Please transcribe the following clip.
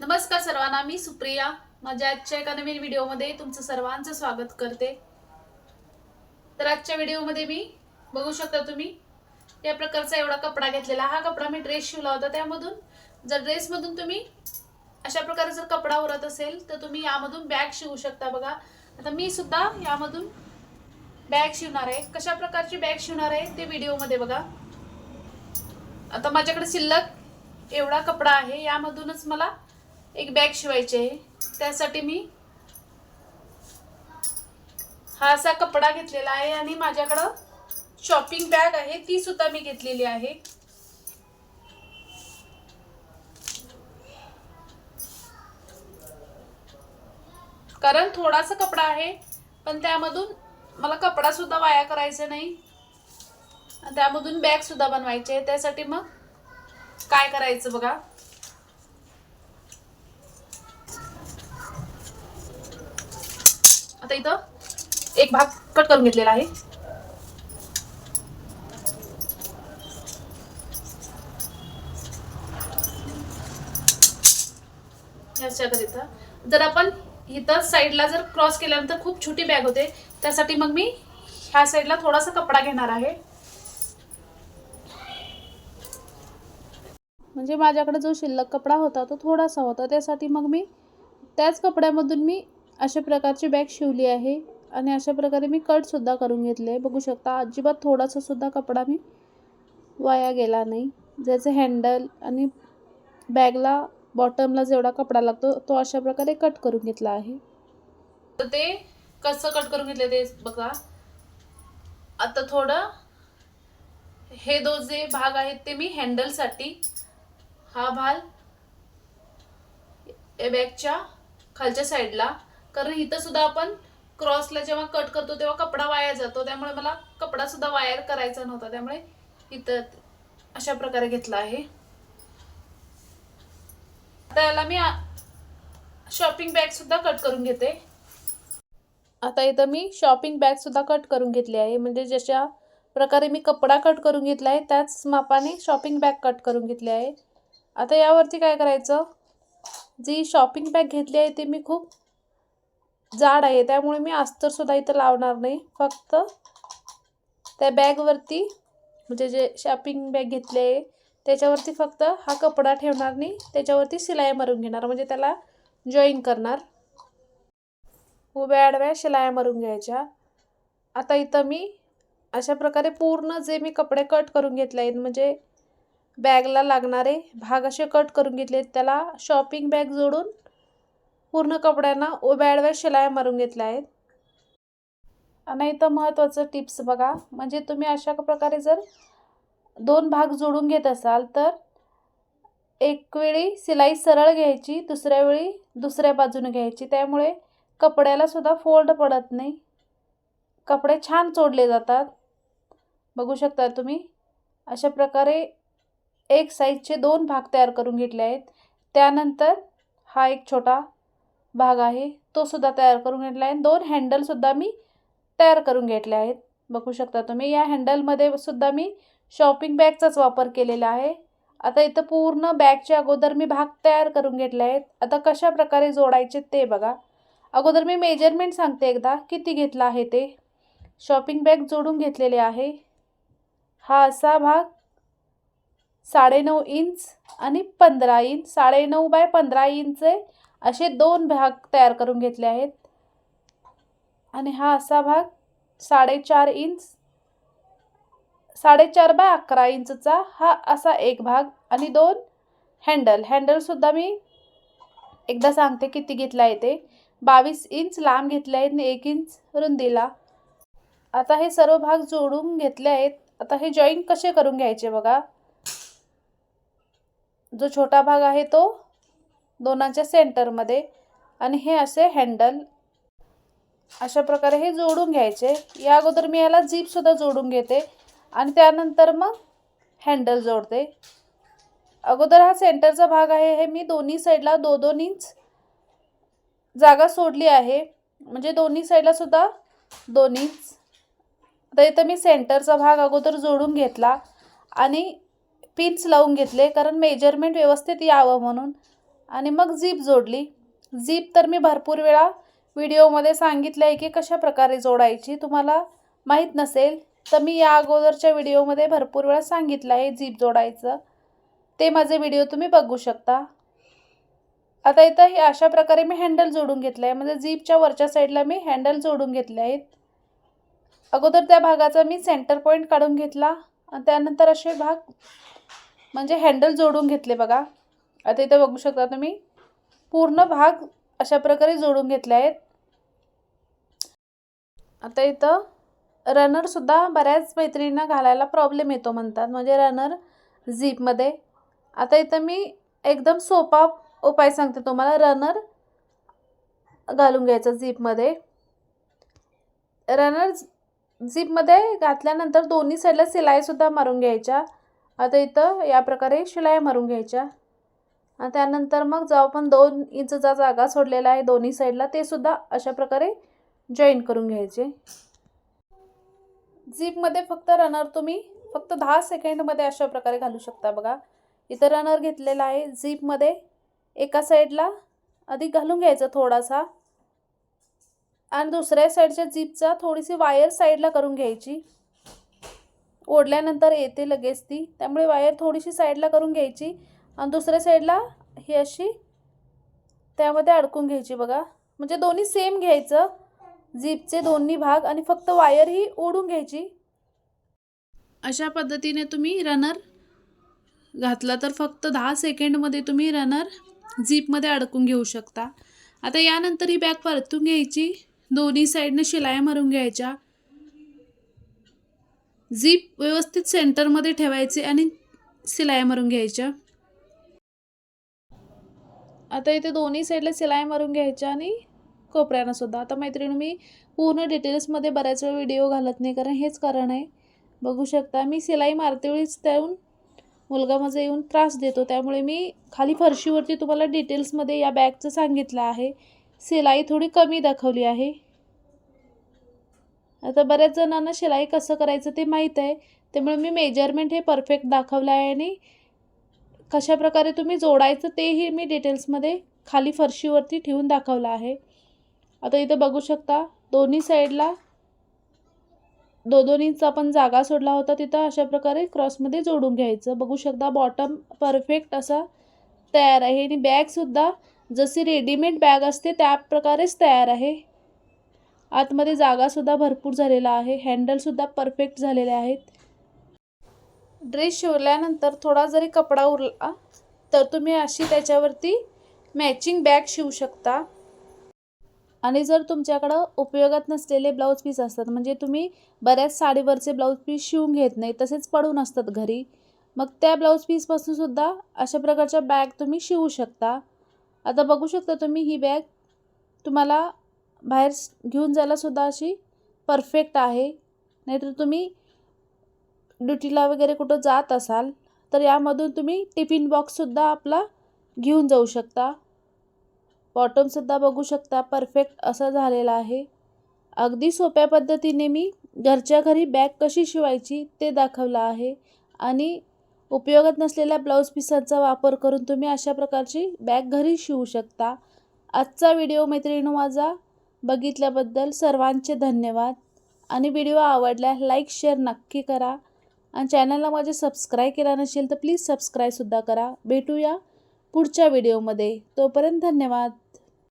नमस्कार सर्वांना मी सुप्रिया. माझ्या आजच्या एका नवीन व्हिडिओमध्ये तुमचं सर्वांचं स्वागत करते. तर आजच्या व्हिडिओमध्ये मी बघू शकता तुम्ही या प्रकारचा एवढा कपडा घेतलेला. हा कपडा मी ड्रेस शिवला होता त्यामधून. जर ड्रेसमधून तुम्ही अशा प्रकारे जर कपडा उरत असेल तर तुम्ही यामधून बॅग शिवू शकता बघा. आता मी सुद्धा यामधून बॅग शिवणार आहे. कशा प्रकारची बॅग शिवणार आहे ते व्हिडिओमध्ये बघा. आता माझ्याकडे शिल्लक एवढा कपडा आहे यामधूनच मला एक बॅग शिवायची आहे. त्यासाठी मी हा असा कपडा घेतलेला आहे आणि माझ्याकडं शॉपिंग बॅग आहे. ती सुद्धा मी घेतलेली आहे. कारण थोडासा कपडा आहे पण त्यामधून मला कपडा सुद्धा वाया करायचा नाही. आणि त्यामधून बॅग सुद्धा बनवायची आहे. त्यासाठी मग काय करायचं बघा. आता इथं एक भाग कट करून घेतलेला आहे. जर आपण इथं साईडला जर क्रॉस केल्यानंतर खूप छोटी बॅग होते त्यासाठी मग मी ह्या साईडला थोडासा कपडा घेणार आहे. म्हणजे माझ्याकडे जो शिल्लक कपडा होता तो थोडासा होता. त्यासाठी मग मी त्याच कपड्यामधून मी अशा प्रकारची बॅग शिवली आहे. आणि अशा प्रकारे मी कटसुद्धा करून घेतले. आहे बघू शकता अजिबात थोडासासुद्धा कपडा मी वाया गेला नाही. ज्याचे हँडल आणि बॅगला बॉटमला जेवढा कपडा लागतो तो अशा प्रकारे कट करून घेतला आहे. तर ते कसं कट करून घेतले ते बघा. आता थोडं हे दो जे भाग आहेत ते मी हँडलसाठी हा भाग या बॅगच्या खालच्या साईडला कारण इथं सुद्धा आपण क्रॉसला जेव्हा कट करतो तेव्हा कपडा वाया जातो. त्यामुळे मला कपडा सुद्धा वायर करायचा नव्हता. त्यामुळे इथं अशा प्रकारे घेतला आहे. आता याला मी शॉपिंग बॅग सुद्धा कट करून घेते. आता इथं मी शॉपिंग बॅग सुद्धा कट करून घेतली आहे. म्हणजे जशा प्रकारे मी कपडा कट करून घेतला आहे त्याच मापाने शॉपिंग बॅग कट करून घेतली आहे. आता यावरती काय करायचं? जी शॉपिंग बॅग घेतली आहे ती मी खूप जाड आहे त्यामुळे मी अस्तरसुद्धा इथं लावणार नाही. फक्त त्या बॅगवरती म्हणजे जे शॉपिंग बॅग घेतली आहे त्याच्यावरती फक्त हा कपडा ठेवणार नाही त्याच्यावरती शिलाई मारून घेणार म्हणजे त्याला जॉईन करणार. उभ्या आडव्या शिलाया मारून घ्यायच्या. आता इथं मी अशा प्रकारे पूर्ण जे मी कपडे कट करून घेतले आहेत म्हणजे बॅगला लागणारे भाग असे कट करून घेतले आहेत त्याला शॉपिंग बॅग जोडून पूर्ण कपड्यांना उभ्या शिलाया मारून घेतल्या आहेत. आणि इथं महत्त्वाचं टिप्स बघा. म्हणजे तुम्ही अशा प्रकारे जर दोन भाग जोडून घेत असाल तर एक वेळी सिलाई सरळ घ्यायची दुसऱ्या वेळी दुसऱ्या बाजूने घ्यायची. त्यामुळे कपड्याला सुद्धा फोल्ड पडत नाही. कपडे छान चोडले जातात. बघू शकता तुम्ही अशा प्रकारे एक साईजचे दोन भाग तयार करून घेतले आहेत. त्यानंतर हा एक छोटा भाग आहे. तो सुद्धा तयार करून घेतला आहे. दोन हँडलसुद्धा मी तयार करून घेतले आहेत. बघू शकता तुम्ही या हँडलमध्ये सुद्धा मी शॉपिंग बॅगचाच वापर केलेला आहे. आता इथं पूर्ण बॅगच्या अगोदर मी भाग तयार करून घेतले आहेत. आता कशा प्रकारे जोडायचे ते बघा. अगोदर मी मेजरमेंट सांगते एकदा किती घेतला आहे ते. शॉपिंग बॅग जोडून घेतलेले आहे. हा असा भाग साडेनऊ इंच आणि पंधरा इंच साडेनऊ बाय पंधरा इंच असे दोन भाग तयार करून घेतले आहेत. आणि हा असा भाग साडेचार इंच साडेचार बाय अकरा इंचचा हा असा एक भाग आणि दोन हँडल. हँडलसुद्धा मी एकदा सांगते किती घेतला आहे ते. बावीस इंच लांब घेतले आहेत आणि एक इंच रुंदीला. आता हे सर्व भाग जोडून घेतले आहेत. आता हे जॉईन कसे करून घ्यायचे बघा. जो छोटा भाग आहे तो दोनांच्या सेंटरमध्ये आणि हे असे हँडल. अशा प्रकारे हे जोडून घ्यायचे. या अगोदर मी याला जीपसुद्धा जोडून घेते आणि त्यानंतर मग हँडल जोडते. अगोदर हा सेंटरचा भाग आहे. हे मी दोन्ही साईडला दो दोन इंच जागा सोडली आहे. म्हणजे दोन्ही साईडला सुद्धा दोन इंच. आता इथं मी सेंटरचा भाग अगोदर जोडून घेतला आणि पिन्स लावून घेतले कारण मेजरमेंट व्यवस्थित यावं म्हणून. आणि मग झीप जोडली. झीप तर मी भरपूर वेळा व्हिडिओमध्ये सांगितलं आहे की कशा प्रकारे जोडायची तुम्हाला माहीत नसेल तर मी या अगोदरच्या व्हिडिओमध्ये भरपूर वेळा सांगितलं आहे झीप जोडायचं. ते माझे व्हिडिओ तुम्ही बघू शकता. आता इथं हे अशा प्रकारे मी हँडल जोडून घेतलं आहे म्हणजे झीपच्या वरच्या साईडला मी हँडल जोडून घेतले आहेत. अगोदर त्या भागाचा मी सेंटर पॉईंट काढून घेतला. आणि त्यानंतर असे भाग म्हणजे हँडल जोडून घेतले बघा. आता इथं बघू शकता तुम्ही पूर्ण भाग अशा प्रकारे जोडून घेतले आहेत. आता इथं रनरसुद्धा बऱ्याच मैत्रिणींना घालायला प्रॉब्लेम येतो म्हणतात म्हणजे रनर झीपमध्ये आता इथं मी एकदम सोपा उपाय सांगते तुम्हाला रनर घालून घ्यायचा झीपमध्ये रनर झीपमध्ये घातल्यानंतर दोन्ही साईडला शिलाईसुद्धा मारून घ्यायच्या. आता इथं या प्रकारे शिलाई मारून घ्यायच्या. आणि त्यानंतर मग जो आपण दोन इंचचा जागा सोडलेला आहे दोन्ही साईडला ते सुद्धा अशा प्रकारे जॉईन करून घ्यायचे. झीपमध्ये फक्त रनर तुम्ही फक्त दहा सेकंडमध्ये अशा प्रकारे घालू शकता बघा. इथं रनर घेतलेला आहे झीपमध्ये एका साईडला अधिक घालून घ्यायचा थोडासा. आणि दुसऱ्या साईडच्या जीपचा थोडीशी वायर साईडला करून घ्यायची. ओढल्यानंतर येते लगेच ती त्यामुळे वायर थोडीशी साईडला करून घ्यायची. आणि दुसऱ्या साईडला ही अशी त्यामध्ये अडकून घ्यायची बघा. म्हणजे दोन्ही सेम घ्यायचं. जीपचे दोन्ही भाग आणि फक्त वायर ही ओढून घ्यायची. अशा पद्धतीने तुम्ही रनर घातला तर फक्त दहा सेकंडमध्ये तुम्ही रनर झीपमध्ये अडकून घेऊ शकता. आता यानंतर ही बॅग परतून घ्यायची. दोन्ही साईडने शिलाया मारून घ्यायच्या. झीप व्यवस्थित सेंटरमध्ये ठेवायची आणि शिलाया मारून घ्यायच्या. आता इथे दोन्ही साईडला शिलाई मारून घ्यायच्या आणि कोपऱ्यानं सुद्धा. आता मैत्रिणी मी पूर्ण डिटेल्समध्ये बऱ्याच वेळ व्हिडिओ घालत नाही कारण हेच कारण आहे. बघू शकता मी शिलाई मारते वेळीच त्याहून मुलगा माझा येऊन त्रास देतो. त्यामुळे मी खाली फरशीवरती तुम्हाला डिटेल्समध्ये या बॅगचं सांगितलं आहे. शिलाई थोडी कमी दाखवली आहे. आता बऱ्याच जणांना शिलाई कसं करायचं ते माहीत आहे. त्यामुळे मी मेजरमेंट हे परफेक्ट दाखवलं आहे आणि कशा प्रकारे तुम्ही जोडायचं तेही मी डिटेल्समध्ये खाली फरशीवरती ठेवून दाखवलं आहे. आता इथं बघू शकता दोन्ही साईडला दो दोन इंच आपण जागा सोडला होता तिथं. अशा प्रकारे क्रॉसमध्ये जोडून घ्यायचं. बघू शकता बॉटम परफेक्ट असा तयार आहे. आणि बॅगसुद्धा जशी रेडीमेड बॅग असते त्या प्रकारेच तयार आहे. आतमध्ये जागासुद्धा भरपूर झालेला आहे. हँडलसुद्धा परफेक्ट झालेले आहेत. ड्रेस शिवल्यानंतर थोडा जरी कपडा उरला तर तुम्ही अशी त्याच्यावरती मॅचिंग बॅग शिवू शकता. आणि जर तुमच्याकडं उपयोगात नसलेले ब्लाऊज पीस असतात म्हणजे तुम्ही बऱ्याच साडीवरचे ब्लाऊज पीस शिवून घेत नाही तसेच पडून असतात घरी मग त्या ब्लाऊज पीसपासून सुद्धा अशा प्रकारच्या बॅग तुम्ही शिवू शकता. आता बघू शकता तुम्ही ही बॅग तुम्हाला बाहेर घेऊन जायलासुद्धा अशी परफेक्ट आहे. नाहीतर तुम्ही ड्युटीला वगैरे कुठं जात असाल तर यामधून तुम्ही टिफिन बॉक्ससुद्धा आपला घेऊन जाऊ शकता. बॉटमसुद्धा बघू शकता. परफेक्ट असा झालेला आहे. अगदी सोप्या पद्धतीने मी घरच्या घरी बॅग कशी शिवायची ते दाखवलं आहे. आणि उपयोगात नसलेल्या ब्लाऊज पिसांचा वापर करून तुम्ही अशा प्रकारची बॅग घरी शिवू शकता. आजचा व्हिडिओ मैत्रिणी माझा बघितल्याबद्दल सर्वांचे धन्यवाद. आणि व्हिडिओ आवडल्या लाईक शेअर नक्की करा. आणि चॅनलला माझे सबस्क्राईब केला नसेल तर प्लीज सबस्क्राईबसुद्धा करा. भेटूया पुढच्या व्हिडिओमध्ये तोपर्यंत धन्यवाद.